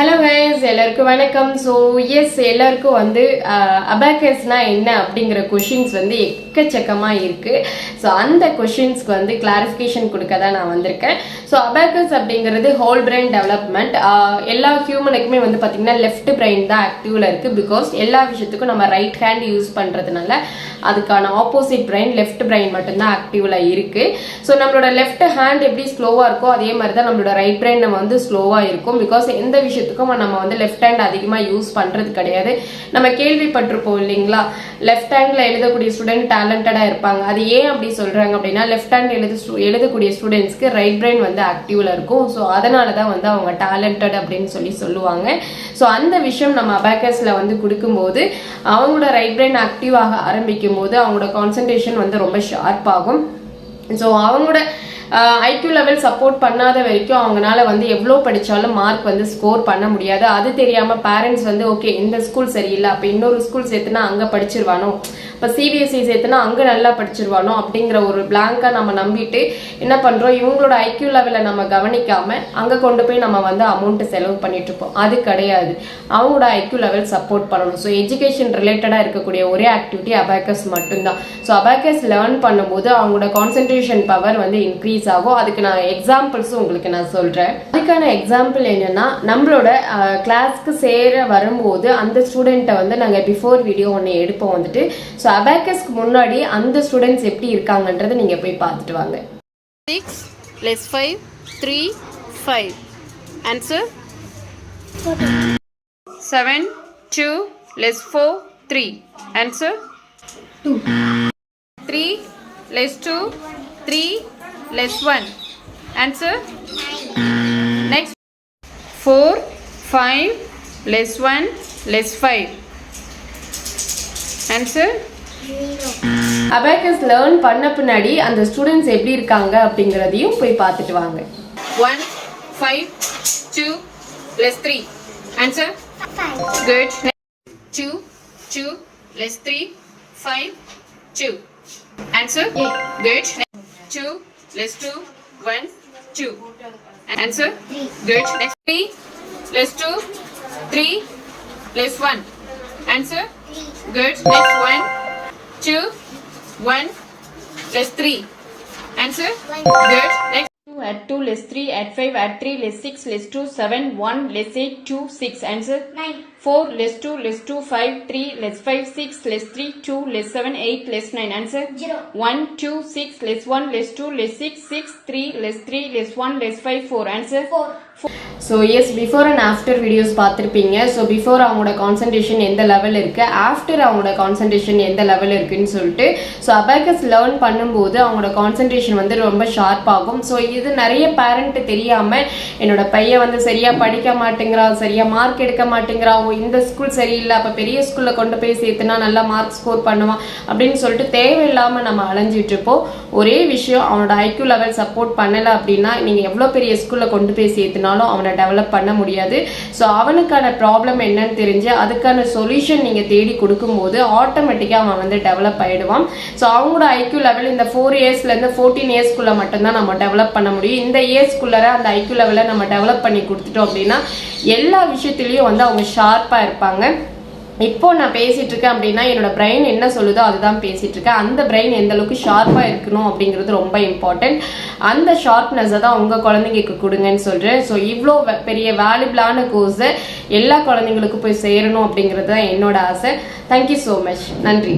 Hello yes எல்லாருக்கும் வணக்கம். So S எல்லாருக்கும் வந்து அபாக்கஸ்னா என்ன அப்படிங்கிற கொஷின்ஸ் வந்து எக்கச்சக்கமாக இருக்குது ஸோ அந்த கொஷின்ஸ்க்கு வந்து கிளாரிஃபிகேஷன் கொடுக்க தான் நான் வந்திருக்கேன். ஸோ அபாக்கஸ் அப்படிங்கிறது ஹோல் பிரெயின் டெவலப்மெண்ட் எல்லா ஹியூமனுக்குமே வந்து பார்த்தீங்கன்னா லெஃப்ட் பிரெயின் தான் ஆக்டிவில் இருக்குது பிகாஸ் எல்லா விஷயத்துக்கும் நம்ம ரைட் ஹேண்ட் யூஸ் பண்ணுறதுனால அதுக்கான ஆப்போசிட் பிரெயின் லெஃப்ட் பிரெயின் மட்டும்தான் ஆக்டிவில் இருக்குது ஸோ நம்மளோட லெஃப்ட் ஹேண்ட் எப்படி ஸ்லோவாக இருக்கோ அதே மாதிரி தான் நம்மளோட ரைட் பிரெயின் நம்ம வந்து ஸ்லோவாக இருக்கும். பிகாஸ் எந்த விஷயத்துக்கும் நம்ம வந்து லெஃப்ட் ஹேண்ட் அதிகமாக யூஸ் பண்ணுறது கிடையாது. நம்ம கேள்விப்பட்டிருப்போம் இல்லைங்களா? லெஃப்ட் ஹேண்டில் எழுதக்கூடிய ஸ்டூடெண்ட் டேலண்டடாக இருப்பாங்க. அது ஏன் அப்படி சொல்கிறாங்க அப்படின்னா லெஃப்ட் ஹேண்ட் எழுது எழுதக்கூடிய ஸ்டூடெண்ட்ஸ்க்கு ரைட் பிரெயின் வந்து ஆக்டிவில் இருக்கும். ஸோ அதனால தான் வந்து அவங்க டேலண்டட் அப்படின்னு சொல்லி சொல்லுவாங்க. ஸோ அந்த விஷயம் நம்ம அபாக்கஸ்ல வந்து கொடுக்கும்போது அவங்களோட ரைட் பிரெயின் ஆக்டிவ் ஆக ஆரம்பிக்கும் போது அவங்களோட கான்சன்ட்ரேஷன் வந்து ரொம்ப ஷார்ப் ஆகும். ஸோ அவங்களோட ஐக்யூ லெவல் சப்போர்ட் பண்ணாத வரைக்கும் அவங்களால வந்து எவ்வளோ படித்தாலும் மார்க் வந்து ஸ்கோர் பண்ண முடியாது. அது தெரியாமல் பேரண்ட்ஸ் வந்து ஓகே இந்த ஸ்கூல் சரியில்லை அப்போ இன்னொரு ஸ்கூல் சேர்த்துனா அங்கே படிச்சிருவானோ? இப்போ சிபிஎஸ்சி சேர்த்துனா அங்கே நல்லா படிச்சிருவானோ? அப்படிங்கிற ஒரு பிளாங்காக நம்ம நம்பிட்டு என்ன பண்ணுறோம் இவங்களோட ஐக்யூ லெவலை நம்ம கவனிக்காமல் அங்கே கொண்டு போய் நம்ம வந்து அமௌண்ட்டு செலவு பண்ணிட்டு இருப்போம். அது கிடையாது. அவங்களோட ஐக்யூ லெவல் சப்போர்ட் பண்ணணும். ஸோ எஜுகேஷன் ரிலேட்டடாக இருக்கக்கூடிய ஒரே ஆக்டிவிட்டி அபாக்கஸ் மட்டும்தான். ஸோ அபாக்கஸ் லேர்ன் பண்ணும்போது அவங்களோட கான்சென்ட்ரேஷன் பவர் வந்து இன்க்ரீஸ் ஆகும் அதுக்கு நான் எக்ஸாம்பிள்ஸும் உங்களுக்கு நான் சொல்கிறேன் அதுக்கான எக்ஸாம்பிள் என்னன்னா நம்மளோட கிளாஸ்க்கு சேர வரும்போது அந்த ஸ்டூடெண்ட்டை வந்து நாங்கள் பிஃபோர் வீடியோ ஒன்று எடுப்போம் வந்துட்டு ஸோ அபாக்கஸ்க்கு முன்னாடி அந்த ஸ்டூடெண்ட்ஸ் எப்படி இருக்காங்கன்றதை நீங்கள் போய் பார்த்துட்டு வாங்க Six less five, three, five. Answer? Seven, two, less four, three. Answer? Two. Three, less two, three, less one. Answer? Next. Four, five, less one, less five. Answer? Abacus learn பண்ண பின்னாடி அந்த students எப்படி இருக்காங்க அப்படிங்கிறதையும் போய் பார்த்துட்டு வாங்க One, five, two, less three. Answer? Five. Good. Next. Two, two, less three, five, two. Answer? Less two, one, two. Answer? Good. Next. Three, less two, three, less one. Answer? Good. Next one, two, one, less three. Answer? Good. Next. 2 add 2 less 3 add 5 add 3 less 6 less 2 7 1 less 8 2 6 answer? 9 4 less 2 less 2 5 3 less 5 6 less 3 2 less 7 8 less 9 answer? 0 1 2 6 less 1 less 2 less 6 6 3 less 3 less 1 less 5 4 answer? 4 so as before and after videos பார்த்துருப்பீங்க. So before அவங்களோட concentration எந்த level இருக்குது after அவங்களோட concentration எந்த level இருக்குன்னு சொல்லிட்டு so abacus learn பண்ணும்போது அவங்களோட கான்சன்ட்ரேஷன் வந்து ரொம்ப ஷார்ப் ஆகும். ஸோ இது நிறைய பேரண்ட்டு தெரியாமல் என்னோட பையன் வந்து சரியாக படிக்க மாட்டேங்கிறா சரியாக மார்க் எடுக்க மாட்டேங்கிறான் ஓ இந்த ஸ்கூல் சரியில்லை அப்போ பெரிய ஸ்கூலில் கொண்டு போய் சேர்த்துனா நல்லா மார்க் ஸ்கோர் பண்ணுவான் அப்படின்னு சொல்லிட்டு தேவையில்லாமல் நம்ம அலைஞ்சிட்ருப்போம் ஒரே விஷயம் அவனோட ஐக்யூ லெவல் சப்போர்ட் பண்ணலை அப்படின்னா நீங்கள் எவ்வளோ பெரிய ஸ்கூலில் கொண்டு போய் சேர்த்து சேர்த்துனாலும் அவனை டெவலப் பண்ண முடியாது. ஸோ அவனுக்கான ப்ராப்ளம் என்னன்னு தெரிஞ்சு அதுக்கான சொல்யூஷன் நீங்கள் தேடி கொடுக்கும்போது ஆட்டோமேட்டிக்காக அவன் வந்து டெவலப் ஆயிடுவான். ஸோ அவங்களோட ஐக்யூ லெவல் இந்த ஃபோர் இயர்ஸ்லேருந்து ஃபோர்டீன் இயர்ஸ்க்குள்ளே மட்டும்தான் நம்ம டெவலப் பண்ண முடியும். இந்த இயர்ஸ்க்குள்ளே அந்த ஐக்யூ லெவலை நம்ம டெவலப் பண்ணி கொடுத்துட்டோம் அப்படின்னா எல்லா விஷயத்துலையும் வந்து அவங்க ஷார்ப்பாக இருப்பாங்க. இப்போ நான் பேசிட்டு இருக்கேன் அப்படின்னா என்னோட பிரெயின் என்ன சொல்லுதோ அதுதான் பேசிட்டு இருக்கேன் அந்த பிரெயின் எந்த அளவுக்கு ஷார்ப்பா இருக்கணும் அப்படிங்கிறது ரொம்ப இம்பார்ட்டன்ட் அந்த ஷார்ப்னஸை தான் உங்க குழந்தைங்களுக்கு கொடுங்கன்னு சொல்றேன். ஸோ இவ்வளோ பெரிய வேல்யூபிளான கோர்ஸை எல்லா குழந்தைங்களுக்கும் போய் சேரணும் அப்படிங்கிறது தான் என்னோட ஆசை. தேங்க்யூ ஸோ மச் நன்றி.